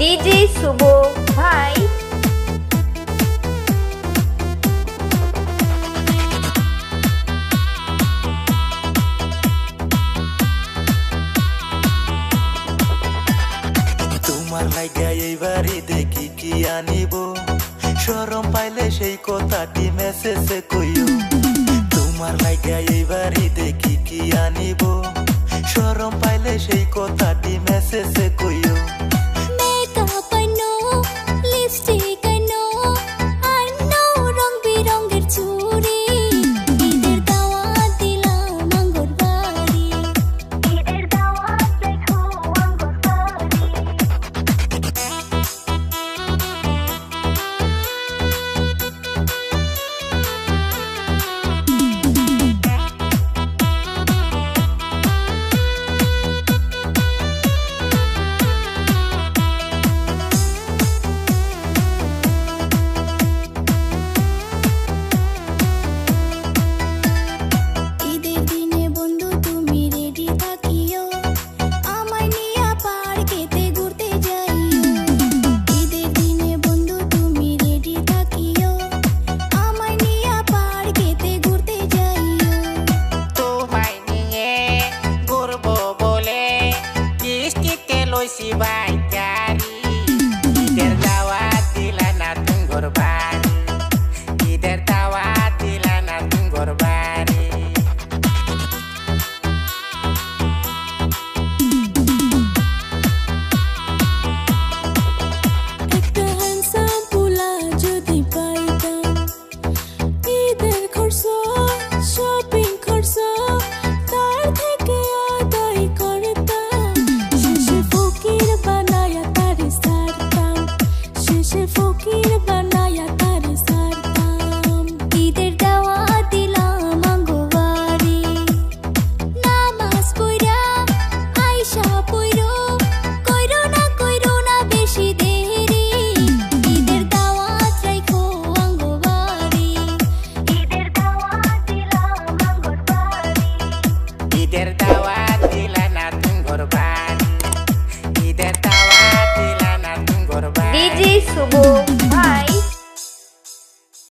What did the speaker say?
DJ শুভ ভাই তোমার ভাইগা এই বাড়ি দেখি কি আনিব। সরম পাইলে সেই কথাটি মেসেজে কইও। তোমার ভাইগা এই বাড়ি দেখি কি আনিব। সরম পাইলে সেই কথা спасибо. oh.